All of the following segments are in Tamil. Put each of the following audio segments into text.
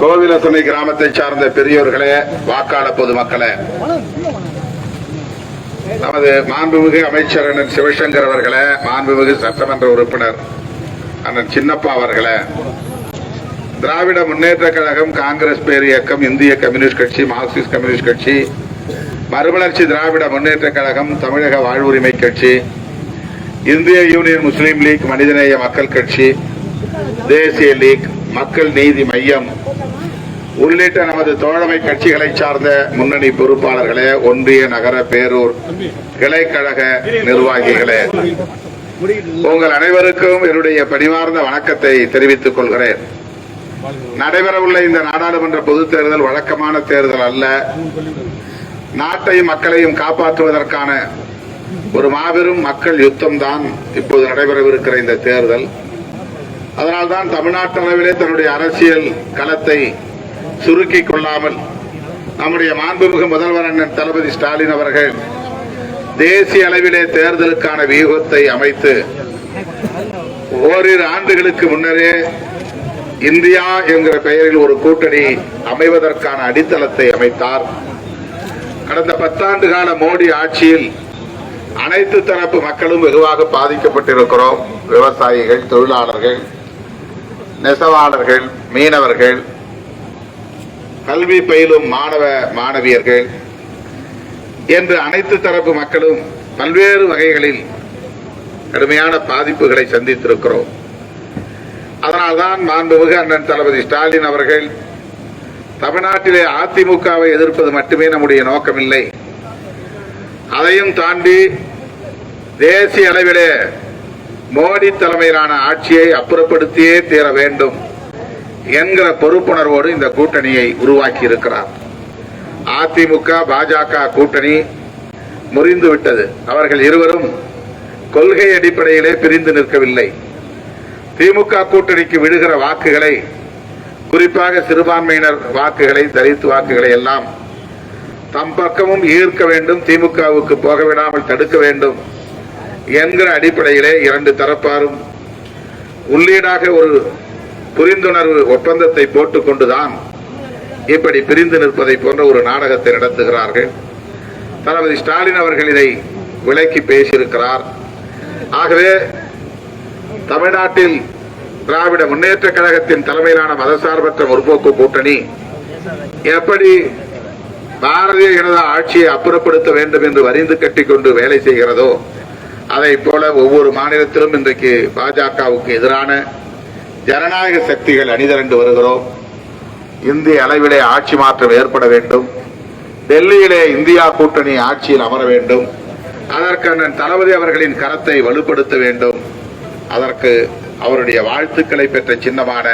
கோவிலத்துணை கிராமத்தை சார்ந்த பெரியோர்களே வாக்காள பொதுமக்களே. நமது மாண்புமிகு அமைச்சர் அண்ணன் சிவசங்கர் அவர்களே மாண்புமிகு சட்டமன்ற உறுப்பினர் அண்ணன் சின்னப்பா அவர்களே. திராவிட முன்னேற்ற கழகம் காங்கிரஸ் பேர் இயக்கம் இந்திய கம்யூனிஸ்ட் கட்சி மார்க்சிஸ்ட் கம்யூனிஸ்ட் கட்சி மறுமலர்ச்சி திராவிட முன்னேற்ற கழகம் தமிழக வாழ்வுரிமை கட்சி இந்திய யூனியன் முஸ்லீம் லீக் மனிதநேய மக்கள் கட்சி தேசிய லீக் மக்கள் நீதி மையம் உள்ளிட்ட நமது தோழமை கட்சிகளை சார்ந்த முன்னணி பொறுப்பாளர்களே ஒன்றிய நகர பேரூர் கிளைக்கழக நிர்வாகிகளே உங்கள் அனைவருக்கும் என்னுடைய பணிவார்ந்த வணக்கத்தை தெரிவித்துக் கொள்கிறேன். நடைபெறவுள்ள இந்த நாடாளுமன்ற பொதுத் தேர்தல் வழக்கமான தேர்தல் அல்ல. நாட்டையும் மக்களையும் காப்பாற்றுவதற்கான ஒரு மாபெரும் மக்கள் யுத்தம் தான் இப்போது நடைபெறவிருக்கிற இந்த தேர்தல். அதனால்தான் தமிழ்நாட்டு அளவிலே தன்னுடைய அரசியல் களத்தை சுருக்கிக் கொள்ளாமல் நம்முடைய மாண்புமிகு முதல்வர் அண்ணன் தளபதி ஸ்டாலின் அவர்கள் தேசிய அளவிலே தேர்தலுக்கான வியூகத்தை அமைத்து ஓரிரு ஆண்டுகளுக்கு முன்னரே இந்தியா என்கிற பெயரில் ஒரு கூட்டணி அமைவதற்கான அடித்தளத்தை அமைத்தார். கடந்த பத்தாண்டு கால மோடி ஆட்சியில் அனைத்து தரப்பு மக்களும் வெகுவாக பாதிக்கப்பட்டிருக்கிறோம். விவசாயிகள் தொழிலாளர்கள் நெசவாளர்கள் மீனவர்கள் கல்வி பயிலும் மாணவ மாணவியர்கள் என்று அனைத்து தரப்பு மக்களும் பல்வேறு வகைகளில் கடுமையான பாதிப்புகளை சந்தித்திருக்கிறோம். அதனால்தான் மாண்புமிகு அண்ணன் தளபதி ஸ்டாலின் அவர்கள் தமிழ்நாட்டிலே அதிமுகவை எதிர்ப்பது மட்டுமே நம்முடைய நோக்கமில்லை. அதையும் தாண்டி தேசிய அளவிலே மோடி தலைமையிலான ஆட்சியை அப்புறப்படுத்தியே தீர வேண்டும் என்கிற பொறுப்புணர்வோடு இந்த கூட்டணியை உருவாக்கி இருக்கிறார் அதிமுக பாஜக கூட்டணி முறிந்துவிட்டது அவர்கள் இருவரும் கொள்கை அடிப்படையிலே பிரிந்து நிற்கவில்லை. திமுக கூட்டணிக்கு விடுகிற வாக்குகளை குறிப்பாக சிறுபான்மையினர் வாக்குகளை தலித் வாக்குகளை எல்லாம் தம் பக்கமும் ஈர்க்க வேண்டும். திமுகவுக்கு போக விடாமல் தடுக்க வேண்டும். என்கிற அடிப்படையிலே இரண்டு தரப்பாரும் உள்ளீடாக ஒரு புரிந்துணர்வு ஒப்பந்தத்தை போட்டுக்கொண்டுதான் இப்படி பிரிந்து நிற்பதை போன்ற ஒரு நாடகத்தை நடத்துகிறார்கள். தளபதி ஸ்டாலின் அவர்கள் இதை விலக்கி பேசியிருக்கிறார். ஆகவே தமிழ்நாட்டில் திராவிட முன்னேற்ற கழகத்தின் தலைமையிலான மதசார்பற்ற முற்போக்கு கூட்டணி எப்படி பாரதிய ஜனதா ஆட்சியை அப்புறப்படுத்த வேண்டும் என்று வரிந்து கட்டிக்கொண்டு வேலை செய்கிறதோ அதை போல ஒவ்வொரு மாநிலத்திலும் இன்றைக்கு பாஜகவுக்கு எதிரான ஜனநாயக சக்திகள் அணிதிரண்டு வருகிறோம். இந்திய அளவிலே ஆட்சி மாற்றம் ஏற்பட வேண்டும். டெல்லியிலே இந்தியா கூட்டணி ஆட்சியில் அமர வேண்டும். அதற்கான தளபதி அவர்களின் கரத்தை வலுப்படுத்த வேண்டும். அதற்கு அவருடைய வாழ்த்துக்களை பெற்ற சின்னமான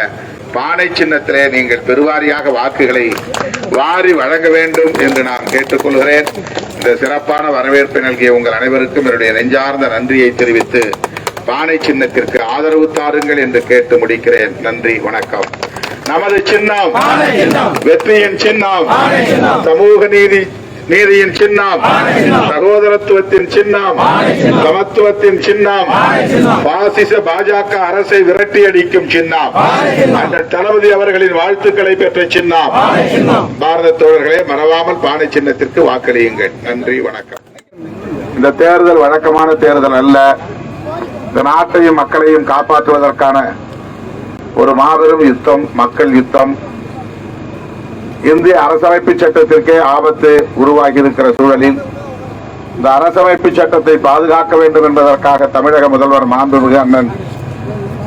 பானை சின்னத்திலே நீங்கள் பெருவாரியாக வாக்குகளை வாரி வழங்க வேண்டும் என்று நான் கேட்டுக்கொள்கிறேன். இந்த சிறப்பான வரவேற்பை நல்கிய உங்கள் அனைவருக்கும் என்னுடைய நெஞ்சார்ந்த நன்றியை தெரிவித்து பானை சின்னத்திற்கு ஆதரவு தாருங்கள் என்று கேட்டு முடிக்கிறேன். நன்றி வணக்கம். நமது சின்னம் வெற்றியின் சின்னம். சமூக நீதி நீதியின் சின்னம் சகோதரத்துவத்தின் சின்னம் சமத்துவத்தின் சின்னம் பாசிச பாஜக அரசை விரட்டி அடிக்கும் சின்னம் அந்த தளபதி அவர்களின் வாழ்த்துக்களை பெற்ற சின்னம். பாரத தோழர்களே மறவாமல் பானை சின்னத்திற்கு வாக்களியுங்கள். நன்றி வணக்கம். இந்த தேர்தல் வழக்கமான தேர்தல் அல்ல. இந்த நாட்டையும் மக்களையும் காப்பாற்றுவதற்கான ஒரு மாபெரும் யுத்தம் மக்கள் யுத்தம். இந்திய அரசமைப்பு சட்டத்திற்கே ஆபத்து. உருவாகி இருக்கிற சூழலில் இந்த அரசமைப்பு சட்டத்தை பாதுகாக்க வேண்டும் என்பதற்காக தமிழக முதல்வர் மாண்புமிகு அண்ணன்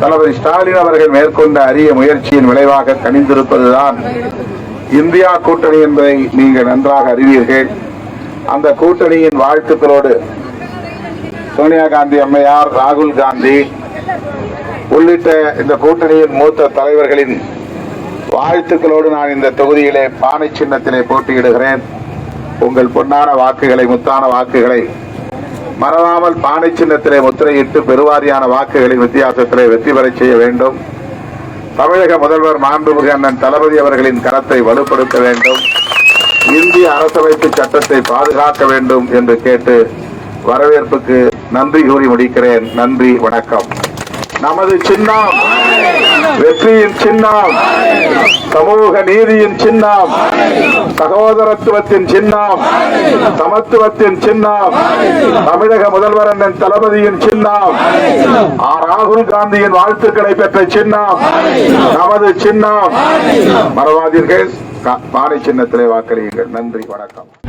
தளபதி ஸ்டாலின் அவர்கள் மேற்கொண்ட அரிய முயற்சியின் விளைவாக கணிந்திருப்பதுதான் இந்தியா கூட்டணி என்பதை நீங்கள் நன்றாக அறிவீர்கள். அந்த கூட்டணியின் வாழ்த்துக்களோடு சோனியா காந்தி அம்மையார் ராகுல் காந்தி உள்ளிட்ட இந்த கூட்டணியின் மூத்த தலைவர்களின் வாழ்த்துக்களோடு நான் இந்த தொகுதியிலே பானை சின்னத்திலே போட்டியிடுகிறேன். உங்கள் பொன்னான வாக்குகளை முத்தான வாக்குகளை மறவாமல் பானை சின்னத்திலே முத்திரையிட்டு பெருவாரியான வாக்குகளின் வித்தியாசத்திலே வெற்றி பெறச் செய்ய வேண்டும். தமிழக முதல்வர் மாண்புமிகு அண்ணன் தளபதி அவர்களின் கரத்தை வலுப்படுத்த வேண்டும். இந்திய அரசமைப்பு சட்டத்தை பாதுகாக்க வேண்டும் என்று கேட்டு வரவேற்புக்கு நன்றி கூறி முடிக்கிறேன். நன்றி வணக்கம். நமது சின்னம். வெற்றியின் சின்னம். சமூக நீதியின் சின்னம். சகோதரத்துவத்தின் சின்னம். சமத்துவத்தின் சின்னம். தமிழக முதல்வர் அண்ணன் தளபதியின் சின்னம். ஆ. ராகுல் காந்தியின் வாழ்த்துக்களை பெற்ற சின்னம். நமது சின்னம். மறவாதீர்கள். கா- பானை சின்னத்திலே வாக்களியுங்கள். நன்றி வணக்கம்.